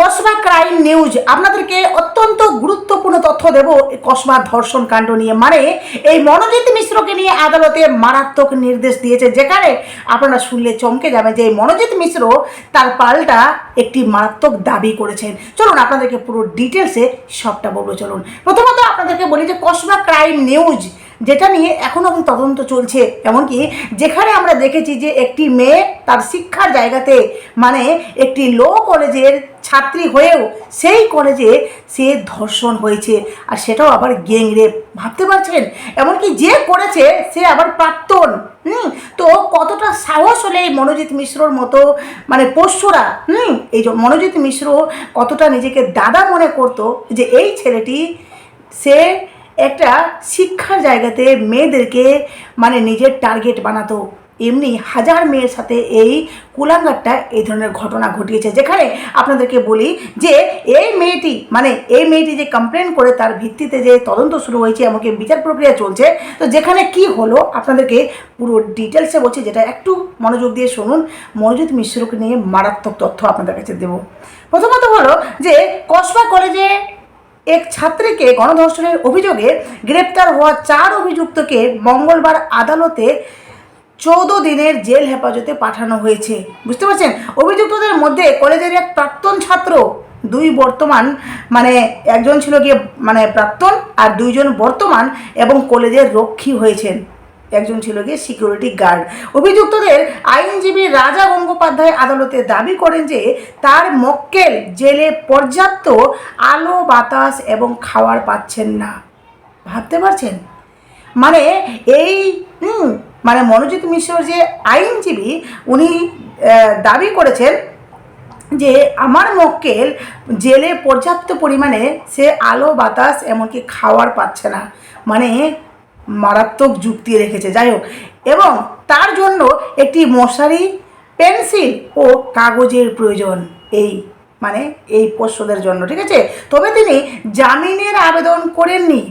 Kasba crime news. আপনাদেরকে অত্যন্ত গুরুত্বপূর্ণ তথ্য দেব কসবা ধর্ষণ কাণ্ড নিয়ে। মানে এই মনোজিৎ মিশ্রকে নিয়ে আদালতে মারাত্মক নির্দেশ দিয়েছে, যেখানে আপনারা শুনলে চমকে যাবেন যে এই মনোজিৎ মিশ্র তার পাল্টা একটি মারাত্মক দাবি করেছেন। চলুন আপনাদেরকে পুরো ডিটেলসে সবটা বলব, চলুন। প্রথমত আপনাদেরকে বলি যে কসবা ক্রাইম নিউজ যেটা নিয়ে এখনও অবধি তদন্ত চলছে। এমনকি যেখানে আমরা দেখেছি যে একটি মেয়ে তার শিক্ষার জায়গাতে মানে একটি লো কলেজের ছাত্রী হয়েও সেই কলেজে সে ধর্ষণ হয়েছে। আর সেটাও আবার গ্যাং রেপ। ভাবতে পারছেন? এমনকি যে করেছে, সে আবার প্রাক্তন। হুম? তো কতটা সাহস হলে এই মনোজিৎ মিশ্রর মতো মানে পোষ্যরা, হুম? এই যে মনোজিৎ মিশ্র কতটা নিজেকে দাদা মনে করতো যে এই ছেলেটি সে একটা শিক্ষার জায়গাতে মেয়েদেরকে মানে নিজের টার্গেট বানাতো। এমনি হাজার মেয়ের সাথে এই কুলাঙ্গারটা এই ধরনের ঘটনা ঘটিয়েছে। যেখানে আপনাদেরকে বলি যে, এই মেয়েটি মানে এই মেয়েটি যে কমপ্লেন করে তার ভিত্তিতে যে তদন্ত শুরু হয়েছে, এমনকি বিচার প্রক্রিয়া চলছে, তো যেখানে কি হলো আপনাদেরকে পুরো ডিটেলসে বলছি, যেটা একটু মনোযোগ দিয়ে শুনুন। মনোজিৎ মিশ্রকে নিয়ে মারাত্মক তথ্য আপনাদের কাছে দেব। প্রথমত হলো যে, কসবা কলেজে এক ছাত্রীকে গণধর্ষণের অভিযোগে গ্রেপ্তার হওয়া চার অভিযুক্তকে মঙ্গলবার আদালতে চৌদ্দ দিনের জেল হেফাজতে পাঠানো হয়েছে। বুঝতে পারছেন? অভিযুক্তদের মধ্যে কলেজের এক প্রাক্তন ছাত্র, দুই বর্তমান মানে একজন ছিল গিয়ে মানে প্রাক্তন আর দুইজন বর্তমান এবং কলেজের রক্ষী হয়েছেন। একজন ছিল গিয়ে সিকিউরিটি গার্ড অভিযুক্তদের আইনজীবী রাজা গঙ্গোপাধ্যায় আদালতে দাবি করেন যে তার মক্কেল জেলে পর্যাপ্ত আলো, বাতাস এবং খাওয়ার পাচ্ছেন না। ভাবতে পারছেন? মানে এই মানে মনোজিৎ মিশ্র যে আইনজীবী, উনি দাবি করেছেন যে আমার মক্কেল জেলে পর্যাপ্ত পরিমাণে সে আলো, বাতাস এমনকি খাওয়ার পাচ্ছে না। মানে মারাত্মক যুক্তি রেখেছে। যাই হোক, এবং তার জন্য একটি মশারি, পেন্সিল ও কাগজের প্রয়োজন এই মানে এই পোষ্যদের জন্য, ঠিক আছে? তবে তিনি জামিনের আবেদন করেননি।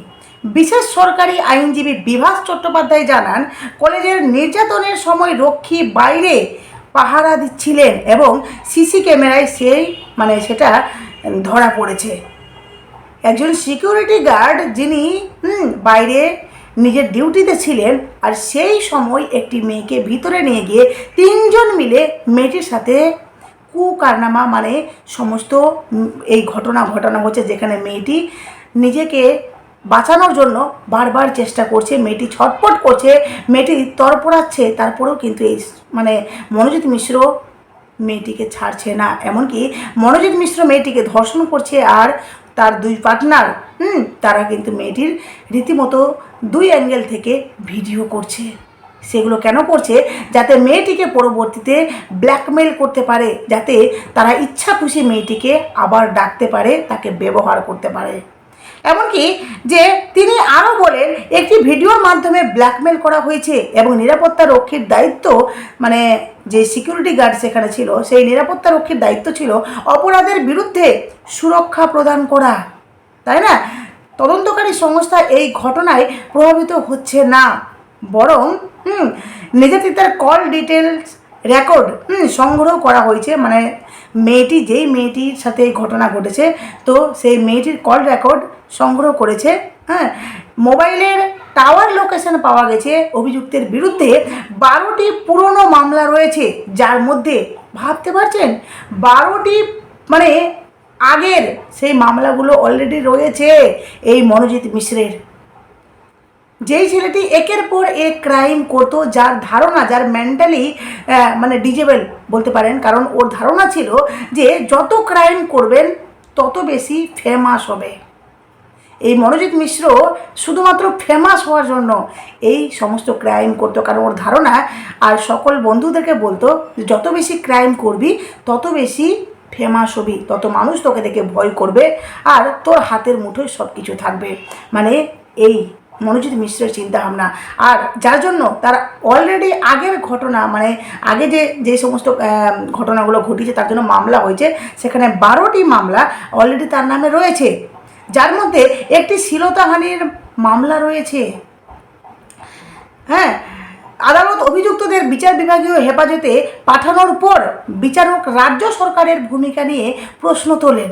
বিশেষ সরকারি আইনজীবী বিভাস চট্টোপাধ্যায় জানান, কলেজের নির্যাতনের সময় রক্ষী বাইরে পাহারা দিচ্ছিলেন এবং সিসি ক্যামেরায় সেই মানে সেটা ধরা পড়েছে। একজন সিকিউরিটি গার্ড যিনি বাইরে নিজের ডিউটিতে ছিলেন আর সেই সময় একটি মেয়েকে ভিতরে নিয়ে গিয়ে তিনজন মিলে মেয়েটির সাথে কুকারনামা মানে সমস্ত এই ঘটনা ঘটানো হচ্ছে যেখানে মেয়েটি নিজেকে বাঁচানোর জন্য বারবার চেষ্টা করছে, মেয়েটি ছটপট করছে, মেয়েটি তরপড়াচ্ছে তারপরেও কিন্তু এই মানে মনোজিৎ মিশ্র মেয়েটিকে ছাড়ছে না। এমনকি মনোজিৎ মিশ্র মেয়েটিকে ধর্ষণ করছে আর তার দুই পার্টনার হুম, তারা কিন্তু মেয়েটির রীতিমতো দুই অ্যাঙ্গেল থেকে ভিডিও করছে। সেগুলো কেন করছে? যাতে মেয়েটিকে পরবর্তীতে ব্ল্যাকমেল করতে পারে, যাতে তারা ইচ্ছা খুশি মেয়েটিকে আবার ডাকতে পারে, তাকে ব্যবহার করতে পারে। এমনকি যে তিনি আরও বলেন, একটি ভিডিওর মাধ্যমে ব্ল্যাকমেল করা হয়েছে এবং নিরাপত্তা রক্ষীর দায়িত্ব মানে যে সিকিউরিটি গার্ড সেখানে ছিল, সেই নিরাপত্তা রক্ষীর দায়িত্ব ছিল অপরাধের বিরুদ্ধে সুরক্ষা প্রদান করা। তাই না? তদন্তকারী সংস্থা এই ঘটনায় প্রভাবিত হচ্ছে না। বরং, হুম, নির্যাতিতার কল ডিটেলস রেকর্ড সংগ্রহ করা হয়েছে মানে মেয়েটি, যেই মেয়েটির সাথে এই ঘটনা ঘটেছে, তো সেই মেয়েটির কল রেকর্ড সংগ্রহ করেছে হ্যাঁ। মোবাইলের টাওয়ার লোকেশন পাওয়া গেছে অভিযুক্তের বিরুদ্ধে। বারোটি পুরনো মামলা রয়েছে, যার মধ্যে, ভাবতে পারছেন? বারোটি মানে আগের সেই মামলাগুলো অলরেডি রয়েছে, এই মনোজিৎ মিশ্রের। যেই ছেলেটি একের পর এক ক্রাইম করতো, যার ধারণা, যার মেন্টালি মানে ডিজেবল বলতে পারেন, কারণ ওর ধারণা ছিল যে যত ক্রাইম করবেন, তত বেশি ফেমাস হবে। এই মনোজিৎ মিশ্র শুধুমাত্র ফেমাস হওয়ার জন্য এই সমস্ত ক্রাইম করতো, কারণ ওর ধারণা, আর সকল বন্ধুদেরকে বলতো যত বেশি ক্রাইম করবি, তত বেশি ফেমাস হবি, তত মানুষ তোকে দেখে ভয় করবে, আর তোর হাতের মুঠোয় সব কিছু থাকবে। মানে এই মনোজিৎ মিশ্রের চিন্তা ভাবনা আর যার জন্য তার অলরেডি আগের ঘটনা মানে আগে যে যে সমস্ত ঘটনাগুলো ঘটিয়েছে তার জন্য মামলা হয়েছে, সেখানে বারোটি মামলা অলরেডি তার নামে রয়েছে। যার মধ্যে একটি শ্লীলতাহানির মামলা রয়েছে। হ্যাঁ আদালত অভিযুক্তদের বিচার বিভাগীয় হেফাজতে পাঠানোর পর বিচারক রাজ্য সরকারের ভূমিকা নিয়ে প্রশ্ন তোলেন।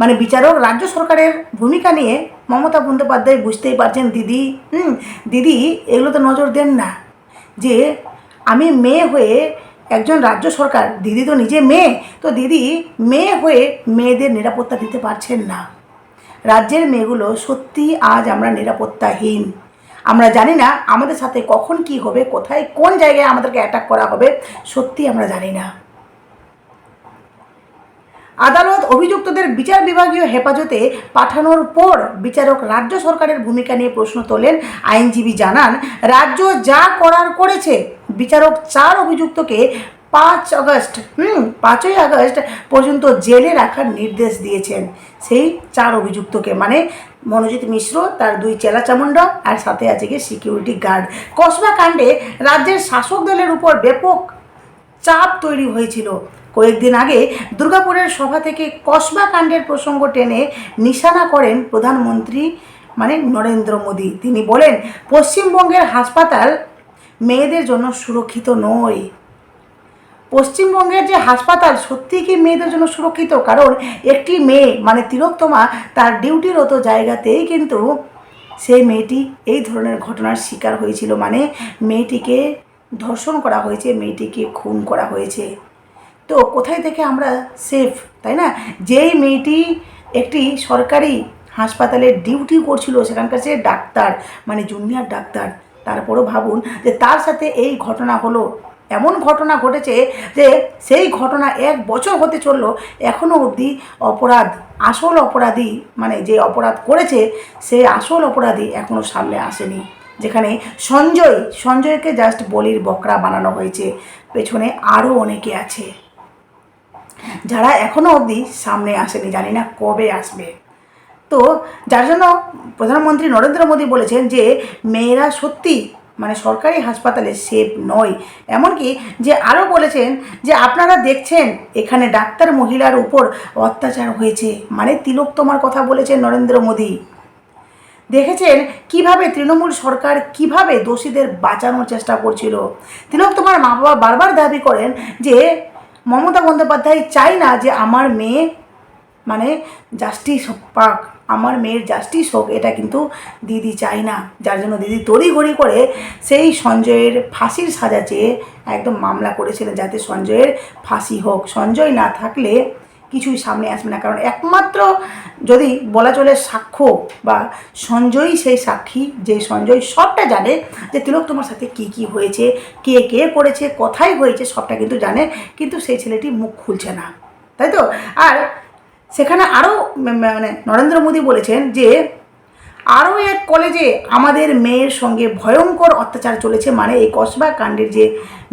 মানে বিচারক রাজ্য সরকারের ভূমিকা নিয়ে মমতা বন্দ্যোপাধ্যায় বুঝতেই পারছেন, দিদি, হুম, দিদি, এগুলো তো নজর দেন না। যে আমি মেয়ে হয়ে একজন রাজ্য সরকার, দিদি তো নিজে মেয়ে, তো দিদি মেয়ে হয়ে মেয়েদের নিরাপত্তা দিতে পারছেন না। রাজ্যের মেয়েগুলো সত্যি আজ আমরা নিরাপত্তাহীন। আমরা জানি না আমাদের সাথে কখন কি হবে, কোথায় কোন জায়গায় আমাদেরকে অ্যাটাক করা হবে, সত্যি আমরা জানি না। আদালত অভিযুক্তদের বিচার বিভাগীয় হেফাজতে পাঠানোর পর বিচারক রাজ্য সরকারের ভূমিকা নিয়ে প্রশ্ন তোলেন। আইনজীবী জানান, রাজ্য যা করার করেছে, বিচারক চার অভিযুক্তকে পাঁচ আগস্ট, হুম, পাঁচই আগস্ট পর্যন্ত জেলে রাখার নির্দেশ দিয়েছেন। সেই চার অভিযুক্তকে মানে মনোজিৎ মিশ্র, তার দুই চেলা চামুন্ডা আর সাথে আছে গিয়ে সিকিউরিটি গার্ড কসবা কাণ্ডে রাজ্যের শাসক দলের উপর ব্যাপক চাপ তৈরি হয়েছিল। কয়েকদিন আগে দুর্গাপুরের সভা থেকে কসবা কাণ্ডের প্রসঙ্গ টেনে নিশানা করেন প্রধানমন্ত্রী মানে নরেন্দ্র মোদী। তিনি বলেন, পশ্চিমবঙ্গের হাসপাতাল মেয়েদের জন্য সুরক্ষিত নয়। পশ্চিমবঙ্গের যে হাসপাতাল, সত্যি কি মেয়েদের জন্য সুরক্ষিত? কারণ একটি মেয়ে মানে তিলোত্তমা, তার ডিউটিরত জায়গাতেই কিন্তু সেই মেয়েটি এই ধরনের ঘটনার শিকার হয়েছিল। মানে মেয়েটিকে ধর্ষণ করা হয়েছে, মেয়েটিকে খুন করা হয়েছে। তো কোথায় থেকে আমরা সেফ তাই না? যেই মেয়েটি একটি সরকারি হাসপাতালে ডিউটি করছিল, সেখানকার সে ডাক্তার মানে জুনিয়র ডাক্তার। তারপরও ভাবুন যে তার সাথে এই ঘটনা হলো। এমন ঘটনা ঘটেছে যে সেই ঘটনা এক বছর হতে চলল এখনও অবধি অপরাধ, আসল অপরাধী মানে যে অপরাধ করেছে, সেই আসল অপরাধী এখনও সামনে আসেনি। যেখানে সঞ্জয়, সঞ্জয়কে জাস্ট বলির বকরা বানানো হয়েছে। পেছনে আরও অনেকে আছে। যারা এখনও অবধি সামনে আসেনি, জানি না কবে আসবে। তো যার জন্য প্রধানমন্ত্রী নরেন্দ্র মোদী বলেছেন যে, মেয়েরা সত্যি মানে সরকারি হাসপাতালে সেফ নয়। এমনকি যে আরও বলেছেন যে, আপনারা দেখছেন এখানে ডাক্তার মহিলার উপর অত্যাচার হয়েছে। মানে তিলোত্তমার কথা বলেছেন নরেন্দ্র মোদী। দেখেছেন কীভাবে তৃণমূল সরকার কীভাবে দোষীদের বাঁচানোর চেষ্টা করছিল? তিলোত্তমার মা বাবা বারবার দাবি করেন যে মমতা বন্দ্যোপাধ্যায় চাই না যে আমার মেয়ে মানে জাস্টিস পাক, আমার মেয়ের জাস্টিস হোক, এটা কিন্তু দিদি চাই না। যার জন্য দিদি তড়িঘড়ি করে সেই সঞ্জয়ের ফাঁসির সাজা চেয়ে একদম মামলা করেছিলেন যাতে সঞ্জয়ের ফাঁসি হোক। সঞ্জয় না থাকলে কিছুই সামনে আসবে না। কারণ একমাত্র যদি বলা চলে সাক্ষ্য বা সঞ্জয়ই সেই সাক্ষী, যে সঞ্জয় সবটা জানে যে তিলক তোমার সাথে কি কি হয়েছে, কে কে করেছে কথাই হয়েছে, সবটা কিন্তু জানে, কিন্তু সেই ছেলেটি মুখ খুলছে না। তাই তো? আর সেখানে আরও মানে নরেন্দ্র মোদী বলেছেন যে আরও এক কলেজে আমাদের মেয়ের সঙ্গে ভয়ঙ্কর অত্যাচার চলেছে মানে এই কসবা কাণ্ডের যে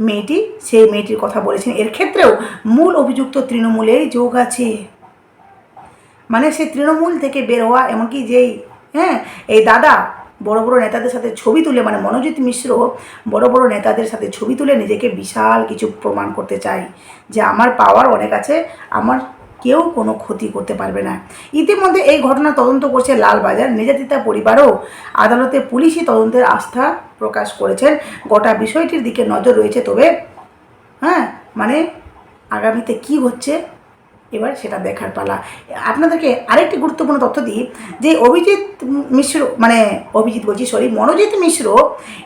মেয়েটি, সেই মেয়েটির কথা বলেছেন। এর ক্ষেত্রেও মূল অভিযুক্ত তৃণমূলেই যোগ আছে। মানে সে তৃণমূল থেকে বের হওয়া, এমনকি যেই হ্যাঁ এই দাদা বড় বড় নেতাদের সাথে ছবি তুলে মানে মনোজিৎ মিশ্র বড় বড় নেতাদের সাথে ছবি তুলে নিজেকে বিশাল কিছু প্রমাণ করতে চাই যে আমার পাওয়ার অনেক আছে, আমার কেউ কোনো ক্ষতি করতে পারবে না। ইতিমধ্যে এই ঘটনা তদন্ত করছে লালবাজার। নির্যাতিতা পরিবারও আদালতে পুলিশি তদন্তের আস্থা প্রকাশ করেছেন। গোটা বিষয়টির দিকে নজর রয়েছে, তবে হ্যাঁ মানে আগামীতে কি হচ্ছে এবার সেটা দেখার পালা। আপনাদেরকে আরেকটি গুরুত্বপূর্ণ তথ্য দিই, যে অভিজিৎ মিশ্র মানে অভিজিৎ বলছি সরি মনোজিৎ মিশ্র,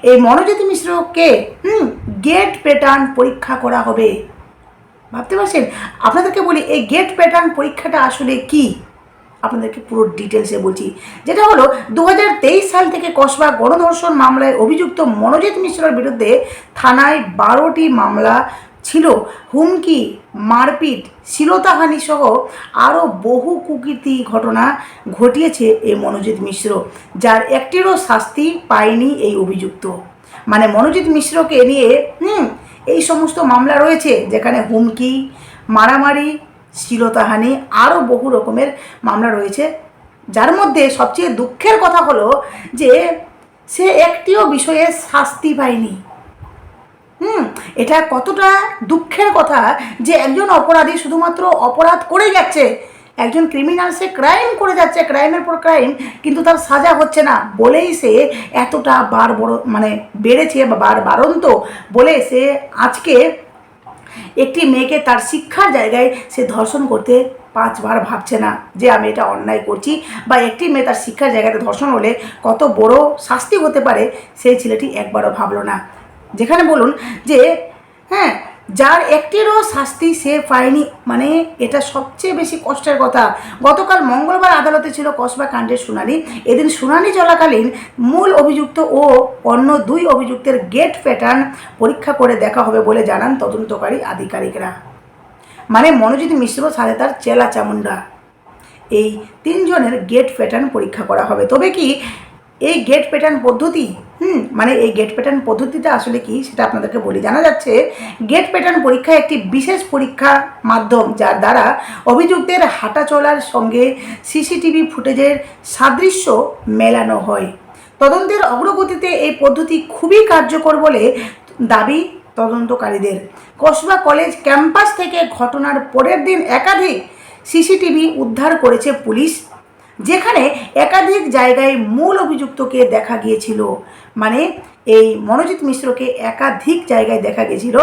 এই মনোজিৎ মিশ্রকে, হুম গেট প্যাটার্ন পরীক্ষা করা হবে। ভাবতে পারছেন? আপনাদেরকে বলি, এই গেট প্যাটার্ন পরীক্ষাটা আসলে কি? আপনাদেরকে পুরো ডিটেলসে বলছি। যেটা হলো দু হাজার তেইশ সাল থেকে কসবা গণধর্ষণ মামলায় অভিযুক্ত মনোজিৎ মিশ্রের বিরুদ্ধে থানায় বারোটি মামলা ছিল। হুমকি, মারপিট শ্লীলতাহানি সহ আরও বহু কুকীর্তি ঘটনা ঘটিয়েছে এই মনোজিৎ মিশ্র, যার একটিরও শাস্তি পায়নি এই অভিযুক্ত। মানে মনোজিৎ মিশ্রকে নিয়ে, হুম এই সমস্ত মামলা রয়েছে, যেখানে হুমকি, মারামারি শ্লীলতাহানি আরও বহু রকমের মামলা রয়েছে। যার মধ্যে সবচেয়ে দুঃখের কথা হলো যে সে একটিও বিষয়ে শাস্তি পায়নি। হুম, এটা কতটা দুঃখের কথা যে একজন অপরাধী শুধুমাত্র অপরাধ করে যাচ্ছে। একজন ক্রিমিনাল সে ক্রাইম করে যাচ্ছে ক্রাইমের পর ক্রাইম কিন্তু তার সাজা হচ্ছে না। বলেই সে এতটা বার বড় মানে বেড়েছে বা বার বারন্ত, বলে সে আজকে একটি মেয়েকে তার শিক্ষার জায়গায় সে ধর্ষণ করতে পাঁচবার ভাবছে না যে আমি এটা অন্যায় করছি, বা একটি মেয়ে তার শিক্ষার জায়গাতে ধর্ষণ হলে কত বড় শাস্তি হতে পারে, সেই ছেলেটি একবারও ভাবলো না। যেখানে বলুন যে হ্যাঁ যার একটিরও শাস্তি সে পায়নি মানে এটা সবচেয়ে বেশি কষ্টের কথা। গতকাল মঙ্গলবার আদালতে ছিল কসবা কাণ্ডের শুনানি। এদিন শুনানি চলাকালীন মূল অভিযুক্ত ও অন্য দুই অভিযুক্তের গেট প্যাটার্ন পরীক্ষা করে দেখা হবে বলে জানান তদন্তকারী আধিকারিকরা। মানে মনোজিৎ মিশ্র সাথে তার চেলা চামুন্ডা এই তিনজনের গেট প্যাটার্ন পরীক্ষা করা হবে। তবে কি এই গেট প্যাটার্ন পদ্ধতি হুম মানে এই গেট প্যাটার্ন পদ্ধতিটা আসলে কি সেটা আপনাদেরকে বলি। জানা যাচ্ছে গেট প্যাটার্ন পরীক্ষা একটি বিশেষ পরীক্ষা মাধ্যম যার দ্বারা অভিযুক্তের হাঁটা চলার সঙ্গে সিসিটিভি ফুটেজের সাদৃশ্য মেলানো হয়। তদন্তের অগ্রগতিতে এই পদ্ধতি খুবই কার্যকর বলে দাবি তদন্তকারীদের। কসবা কলেজ ক্যাম্পাস থেকে ঘটনার পরের দিন একাধিক সিসিটিভি উদ্ধার করেছে পুলিশ। যেখানে একাধিক জায়গায় মূল অভিযুক্তকে দেখা গিয়েছিল। মানে এই মনোজিৎ মিশ্রকে একাধিক জায়গায় দেখা গিয়েছিল।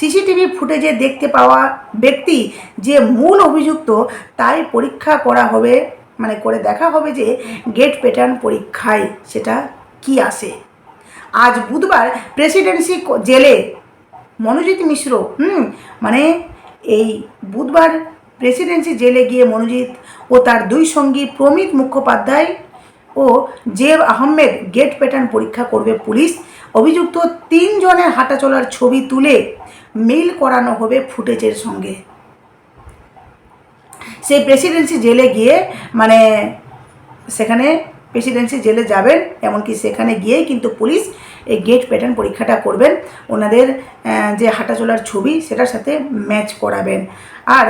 সিসিটিভি ফুটেজে দেখতে পাওয়া ব্যক্তি যে মূল অভিযুক্ত, তাই পরীক্ষা করা হবে মানে করে দেখা হবে যে গেট প্যাটার্ন পরীক্ষায় সেটা কি আসে। আজ বুধবার প্রেসিডেন্সি জেলে মনোজিৎ মিশ্র, হুম মানে এই বুধবার প্রেসিডেন্সি জেলে গিয়ে মনোজিৎ ও তার দুই সঙ্গী প্রমিত মুখোপাধ্যায় ও জেব আহমেদ গেট প্যাটার্ন পরীক্ষা করবে পুলিশ। অভিযুক্ত তিনজনের হাঁটাচলার ছবি তুলে মিল করানো হবে ফুটেজের সঙ্গে। সেই প্রেসিডেন্সি জেলে গিয়ে মানে সেখানে প্রেসিডেন্সি জেলে যাবেন, এমনকি সেখানে গিয়েই কিন্তু পুলিশ এই গেট প্যাটার্ন পরীক্ষাটা করবেন। ওনাদের যে হাঁটাচলার ছবি সেটার সাথে ম্যাচ করাবেন। আর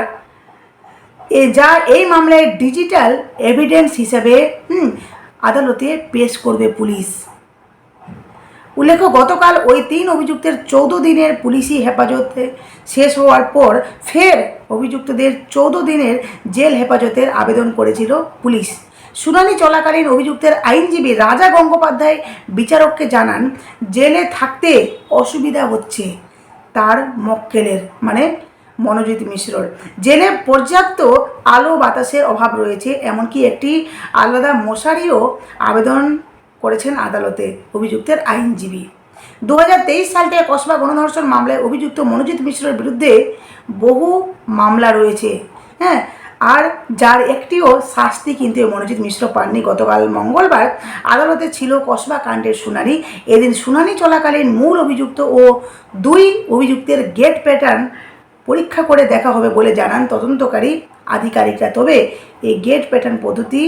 এ যা এই মামলায় ডিজিটাল এভিডেন্স হিসেবে আদালতে পেশ করবে পুলিশ। উল্লেখ্য, গতকাল ওই তিন অভিযুক্তের চৌদ্দ দিনের পুলিশি হেফাজতে শেষ হওয়ার পর ফের অভিযুক্তদের চৌদ্দ দিনের জেল হেফাজতের আবেদন করেছিল পুলিশ। শুনানি চলাকালীন অভিযুক্তের আইনজীবী রাজা গঙ্গোপাধ্যায় বিচারককে জানান, জেলে থাকতে অসুবিধা হচ্ছে। তার মক্কেলের মানে মনোজিৎ মিশ্রর। জেলে পর্যাপ্ত আলো বাতাসের অভাব রয়েছে, এমনকি একটি আলাদা মশারিও আবেদন করেছেন আদালতে অভিযুক্তের আইনজীবী। দু সাল থেকে কসবা গণধর্ষণ মামলায় অভিযুক্ত মনোজিৎ মিশ্রের বিরুদ্ধে বহু মামলা রয়েছে। হ্যাঁ আর যার একটিও শাস্তি কিন্তু মনোজিৎ মিশ্র পাননি। গতকাল মঙ্গলবার আদালতে ছিল কসবা কাণ্ডের শুনানি। এদিন শুনানি চলাকালীন মূল অভিযুক্ত ও দুই অভিযুক্তের গেট প্যাটার্ন পরীক্ষা করে দেখা হবে বলে জানান তদন্তকারী আধিকারিকরা। তবে এই গেট প্যাটার্ন পদ্ধতি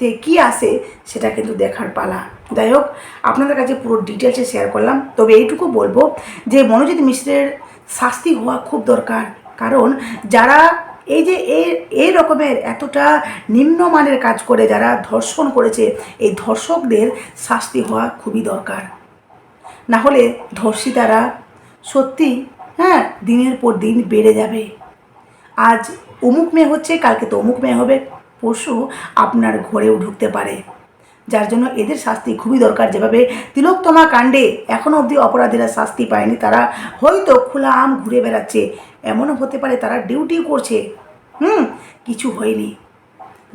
তে কী আসে সেটা কিন্তু দেখার পালা। যাই হোক, আপনাদের কাছে পুরো ডিটেলসে শেয়ার করলাম। তবে এইটুকু বলব যে মনোজিৎ মিশ্রের শাস্তি হওয়া খুব দরকার। কারণ যারা এই যে এই রকমের এতটা নিম্নমানের কাজ করে যারা ধর্ষণ করেছে, এই ধর্ষকদের শাস্তি হওয়া খুবই দরকার। না হলে ধর্ষিতারা সত্যি হ্যাঁ দিনের পর দিন বেড়ে যাবে। আজ অমুক মেয়ে হচ্ছে, কালকে তো অমুক মেয়ে হবে। পরশু আপনার ঘরেও ঢুকতে পারে। যার জন্য এদের শাস্তি খুবই দরকার। যেভাবে তিলোত্তমা কাণ্ডে এখনও অবধি অপরাধীরা শাস্তি পায়নি, তারা হয়তো খোলা আম ঘুরে বেড়াচ্ছে। এমনও হতে পারে তারা ডিউটি করছে। হুম, কিছু হয়নি।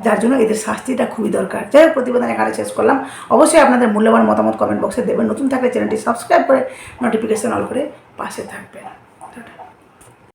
যার জন্য এদের শাস্তিটা খুবই দরকার। যাই হোক, প্রতিবেদন এখানে শেষ করলাম। অবশ্যই আপনাদের মূল্যবান মতামত কমেন্ট বক্সে দেবেন। নতুন থাকলে চ্যানেলটি সাবস্ক্রাইব করে নোটিফিকেশন অল করে পাশে থাকবেন।